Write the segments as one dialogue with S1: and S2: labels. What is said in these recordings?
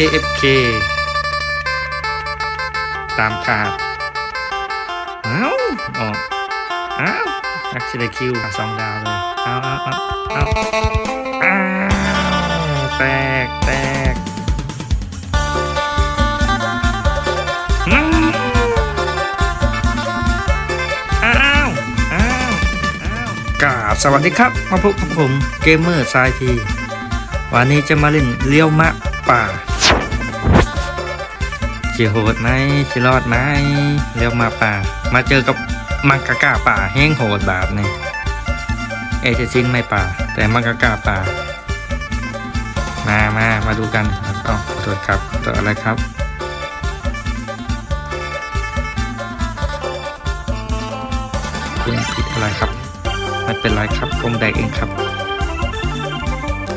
S1: AFK ตามขาดเอ้าออกอ้าวอักซิเดคิวสองดาวเลยเอาเอาเอาเอ้าวแตกแตกอ้าวอ้าวกาบสวัสดีครับ มาพบกับผมเกมเมอร์สายที วันนี้จะมาเล่นเลี้ยวมะป่า จะโหดไหมจะรอดไหมเลี้ยวมาป่า มาเจอกับมังกะกาป่าแห้งโหดแบบนี้เอเจซินไม่ป่า แต่มังกะกาป่า มามามาดูกันครับอ๋อขอโทษครับตัวอะไรครับคุณผิดอะไรครับไม่เป็นไรครับผมแดกเองครับ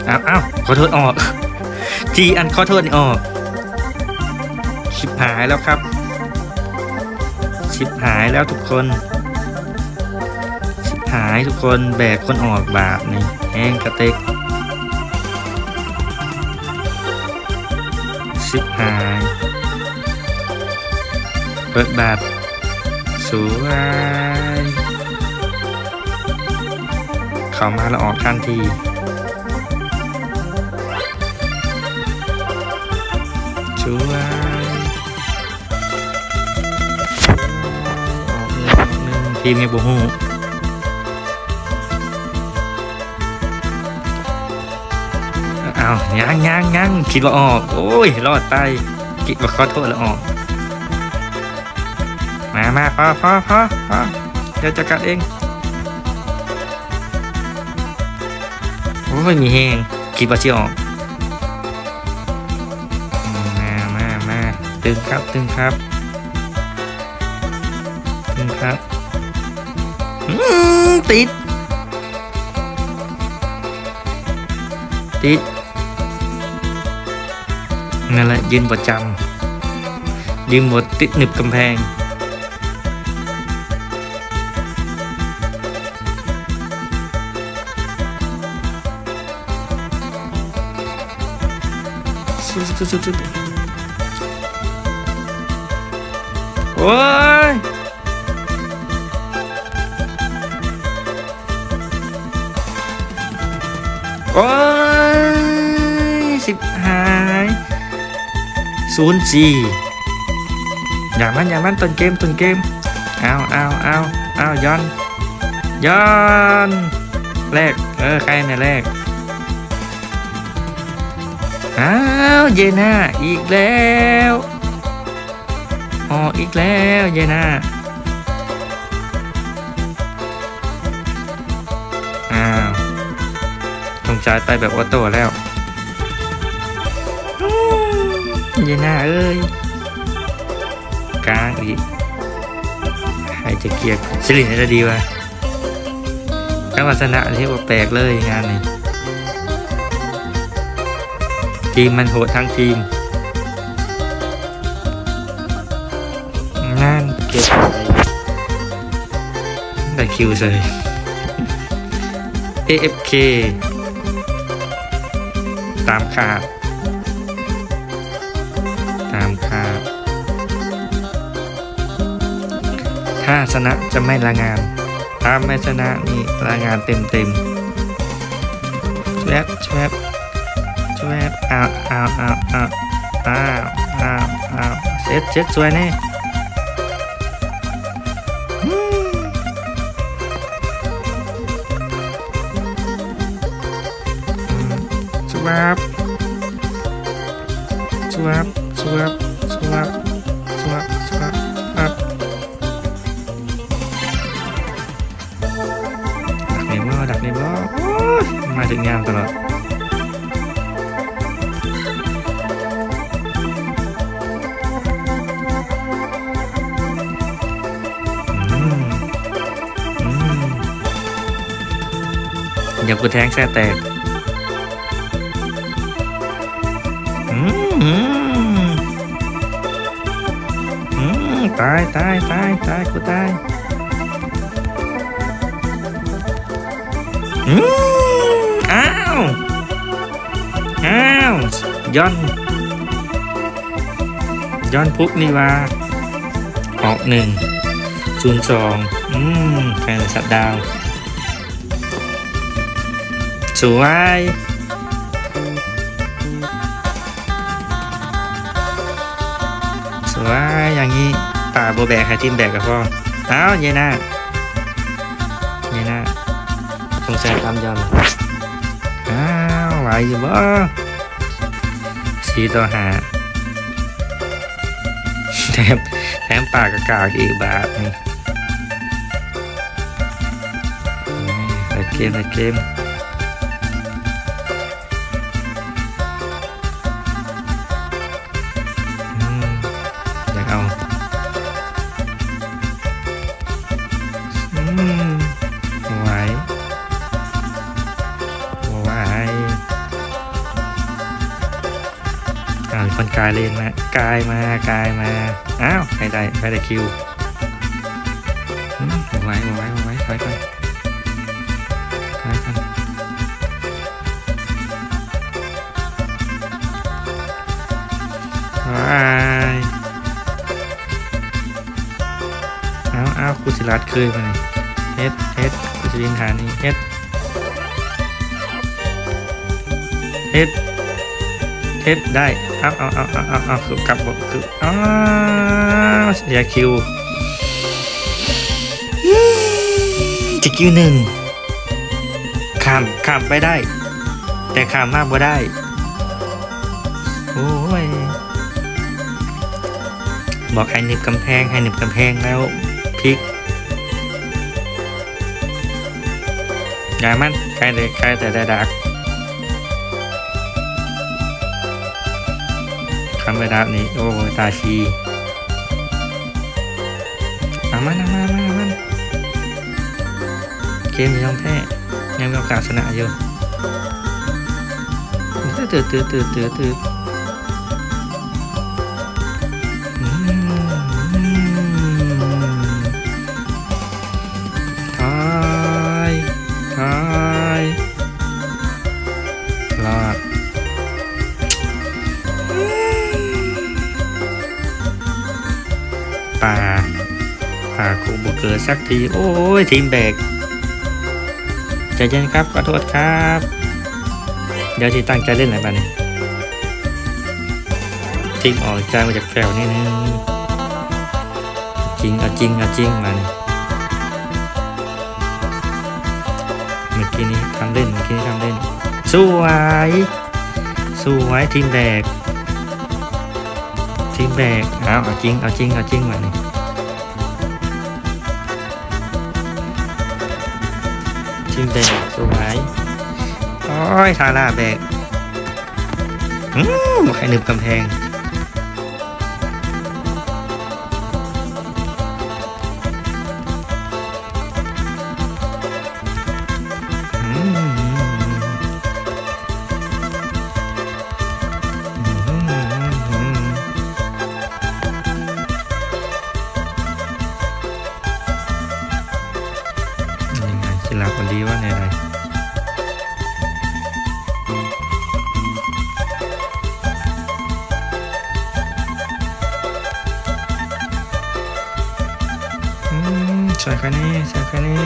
S1: อ้าวอ้าวขอโทษออกจีอันขอโทษนี่ออก ชิบหายแล้วครับ ชิบหายแล้วทุกคน ชิบหายทุกคนแบกคนออกบาปนี่แห้งกระเตกชิบหาย เปิดบาทสวยเข้ามาแล้วออกทันทีช่วย ทีมไงบูฮูเอายังยังยังคิดว่าออก โอ้ย รอดตายคิดว่าขอโทษแล้วออก มามาพอพอพอพอเดี๋ยวจัดการเองโอ้ยมีแหงคิดว่าจะออกมามามาตึงครับตึงครับตึงครับ ติด ติด นั่นแหละยืนประจำยืนหมดติดหนึบกำแพงสุดสุดสุดสุดโอ้ย อ้ยสิบหายศูนย์สี่อย่ามันอย่ามันต้นเกมต้นเกมเอาเอาเอาเอาย้อนย้อนแรกเออใครเนี่ยแรกอ้าวเยน่าอีกแล้วอออีกแล้วเยน่า ตรงใจายไปแบบออโต้แล้วเยน่าเอ้ยกลางอีกใครจะเกียร์สิรินจะดีวะการวัฒนะที่ว่าแปลกเลยงานนี้ทีมมันโหดทั้งทีมนั่นเก็บไปได้คิวเลย AFK ตามขาด ตามขาด ถ้าชนะจะไม่ละงาน ถ้าไม่ชนะนี่ละงานเต็มเต็มแชวบแชวบชวยอ้าวอ้าวอ้าวอ้าวอ้าวอ้าวอ้าวเซ็ตเซ็ตสวยแน่อืมสวับ ยมาถึงานตลอดอืมอืมเดี๋ยวกูแทงแซ่แตกอืมอืมตายตายตายตายกูตายอื ย้อนย้อนพุกนี่ว่าออกหนึ่งศูนย์สองอืมแข่งสัตว์ดาว สวยสวยอย่างนี้ป่าโบแบกค่ะทีมแบกกับพ่ออ้าวเยน่าเยน่าสงสัยทำยอมอ้าวไหวอยู่บ่ สีต่อหาแถมแถมปากกากากอีกบาทนี่เล่นเกมไปเกมาวมีคนกลายเลนมากลายมากลายมา อ้าวใครได้ใครได้คิวอืมไหวางไหวางไหวถอยก่อนถอยก่อนว้ายเอาเอากุศิรัตเคยมานี่เฮ็ดเฮ็ดกุศิรินฐานี่เฮ็ดเฮ็ด เฮ็ดได้เอาเอาเอาเอาเอาเอาคือกลับบอกคืออ้าวเสียคิวจะคิวหนึ่งข้ามข้ามไปได้ แต่ข้ามมากบ่ได้โอ้ยบอกให้หนึบกำแพงให้หนึบกำแพงแล้วพลิกอย่ามันใครเลยใครแต่ได้ดัก คำไปดับนี้โอ้โหตาชีเอามันอามันอามันอามันเกมยังแพ้ยังมีโอกาสชนะอยู่ตื่นตื่นตื่นตื่นตื่น ป่าป่าคูบุกเกิดสักที โอ้ย ทีมแบกใจเย็นครับ ขอโทษครับ เดี๋ยวที่ตั้งใจเล่นอะไรบ้างเนี่ยทีมออกใจมาจากแฟลนี่นึงจริงเอาจริงเอาจริงมันเมื่อกี้นี้ทำเล่นเมื่อกี้นี้ทำเล่น สวย สวยทีมแบก ทีมแบกเอาเอาจริง เอาจริง เอาจริงมานี่ทีมแบกสวยโอ้ยทาร่าแบกอืมใครหนึบกำแพง มใส่แค่นี้ใส่แค่นี้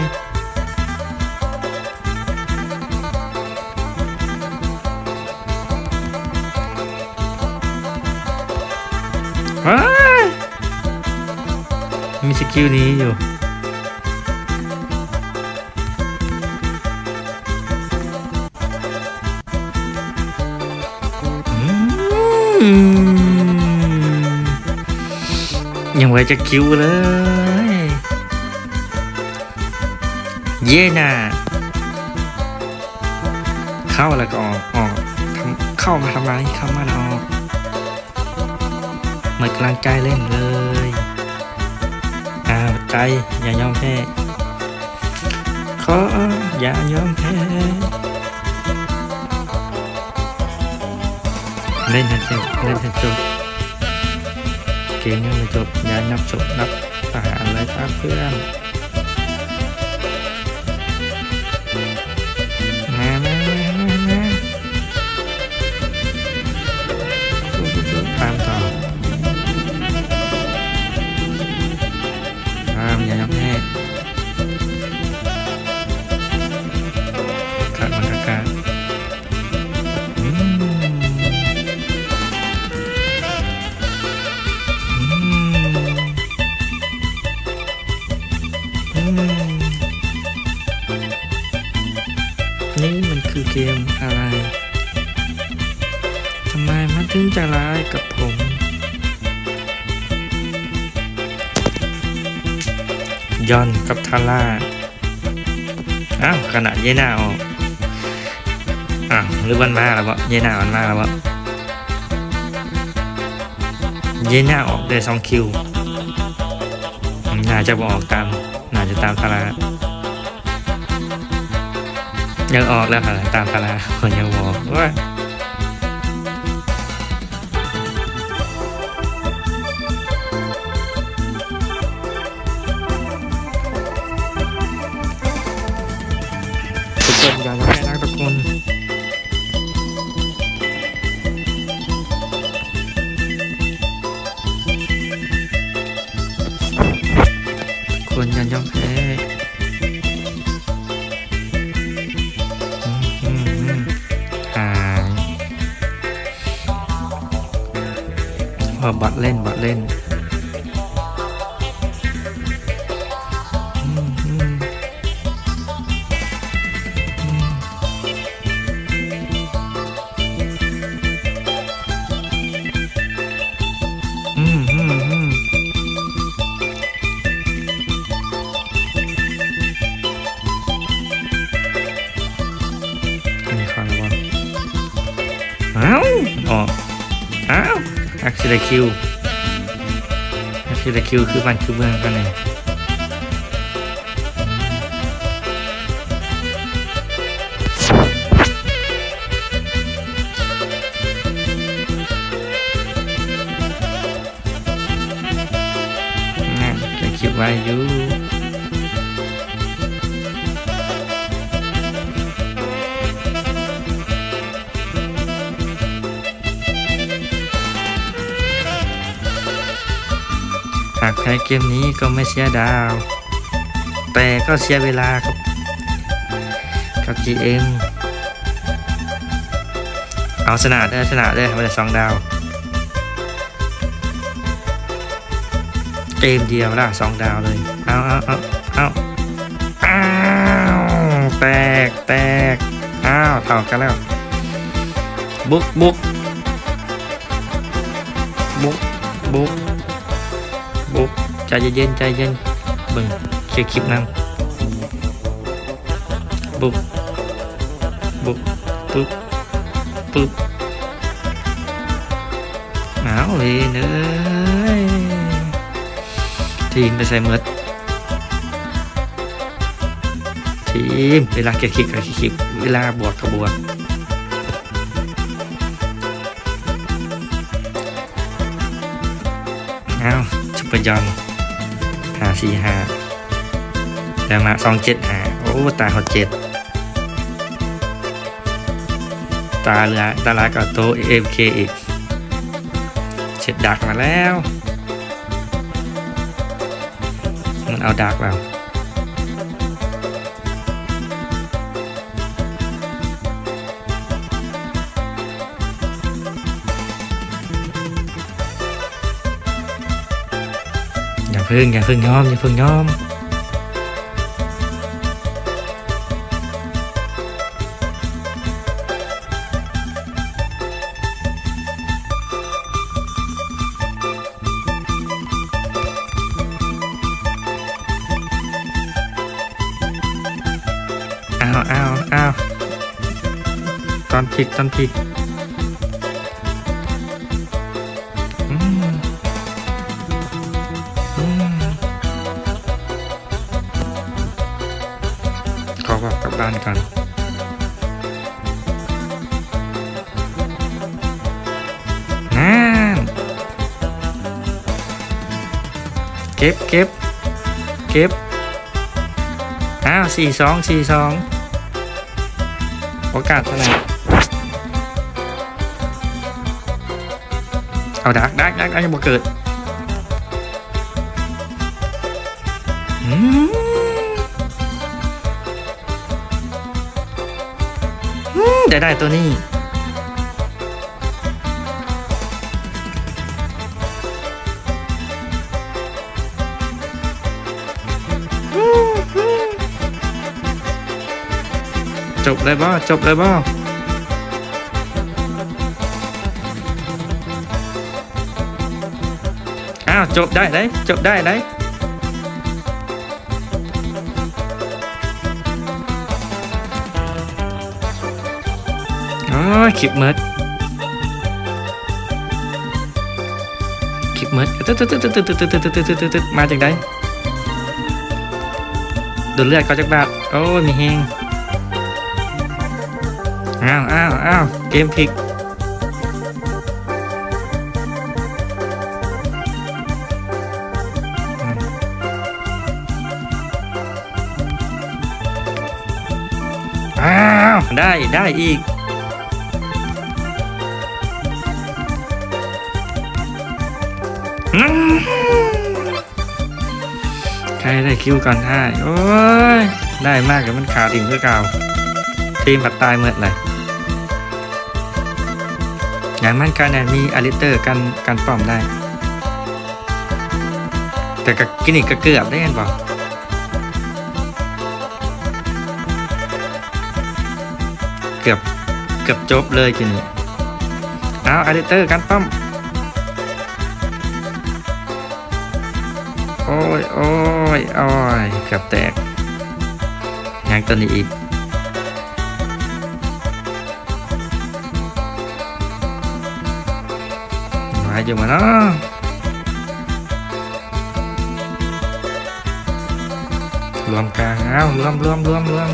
S1: มีสกิลนี้อยู่ยังไว้จะคิวเลย เย่น่ะเข้าแล้วก็ออกออกเข้ามาทำไรเข้ามาแล้วออกหมดกำลังใจเล่นเลยอ้าวใจอย่ายอมแพ้ขออย่ายอมแพ้เล่นให้จบเล่นให้จบเกมยังไม่จบอย่านับจบนับประหารเลยครับเพื่อน นี้มันคือเกมอะไร ทำไมมันถึงจะร้ายกับผม ยอนกับทาร่า อ้าวขนาดเยหน้าออกอะหรือวันมาแล้ววะเยหน้าวันมาแล้ววะเยหน้าออกได้สองคิว น่าจะบอกตาม น่าจะตามทาร่า ยังออกแล้วค่ะตามทาร่าคนยังบอกว่า อักซิลคิวอักซิลคิวคือมันคือเมืองกันเลยนั่นจะคิดไว้อยู่ เกมนี้ก็ไม่เสียดาว แต่ก็เสียเวลาครับกับ GM เอาชนะได้ชนะได้มาแต่สองดาว เกมเดียวละสองดาวเลย เอาเอาเอาเอาอ้าวแตกแตกอ้าวเท่ากันแล้ว บุกบุกบุกบุก ใจเย็นใจเย็นเบิ่งเคลียร์คลิปนั่งบุ๊กบุ๊กปึ๊บปึ๊บเอาเลยเนยทีมไปใส่เมดทีมเวลาเกียร์คลิปกับเกียร์คลิปเวลาบวกกับบวกเอาชุบเปยอน สี่ห้าแล้วมาสองเจ็ดห้าโอ้ตาหดเจ็ดตาเรือตาลายกับโตเอฟเคอีกเช็ดดักมาแล้ว มันเอาดักแล้ว พึ่งอย่าพึ่งยอมอย่าพึ่งยอมอ้าวอ้าวอ้าวตอนพลิกตอนพลิานกันนั่นเก็บเก็บเก็บอ้าวสี่สองสี่สองโอกาสเท่าไหร่เอาดักดักดักดักยังบ่เกิดอืม จได้ตัวนี้จบเลยบ้าจบเลยบ้าอ้าวจบได้ไหมจบได้ไหม อ้ยคลิปเมิดคลิปเมิดตึ๊ดตึ๊ดตึ๊ดตึ๊ดตึ๊ดตึ๊ดตึ๊ดตึ๊ดตึ๊ดตึ๊ตึ๊มาจากไหนดูดเลือดเขาจากบาทโอ้ยมีเฮงอ้าวอ้าวอ้าวเกมพลิกอ้าว ได้ ได้อีก ใครได้คิวก่อนได้โอ้ย ได้มากกับมันขาดอีกเพื่อเก่าทีมปัดตายเมื่อไหร่อย่างมั่นกันเนี่ยมีอลิเตอร์กันกันป้อมได้ แต่กับกินอีกก็เกือบได้กันบอกเกือบเกือบจบเลยทีนี้เอาอ d ดิเตอร์กันป้อม โอ้ยโอ้ยโอ้ยเกือบแตกยางตัวนี้อีกมาอยู่มาเนาะรวมกลางเอารวมรวมรวมรวม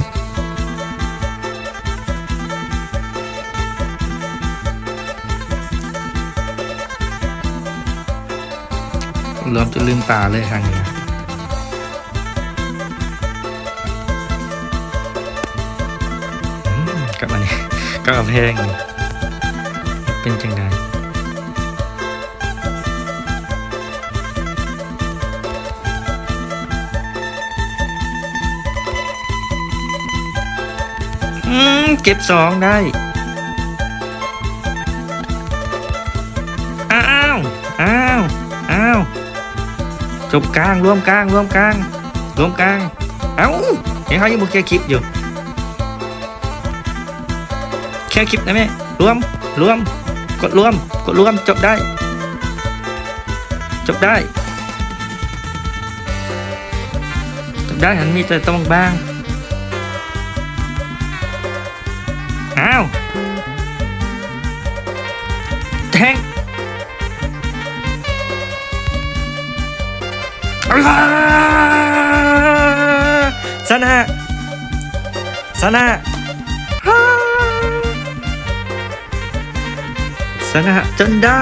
S1: รวมจนลืมตาเลยทางนี้กลับมานี่กลับเพลงนี่เป็นจังไดอืมเก็บสองได้ จบกลางรวมกลางรวมกลางรวมกลาง เอ้าเห็นเขายังบุกแค่คลิปอยู่ แค่คลิปนะแม่รวมรวม กดรวม กดรวมจบได้ จบได้ จบได้หันมีแต่ต้องบ้าง สนะสนะสนะจนได้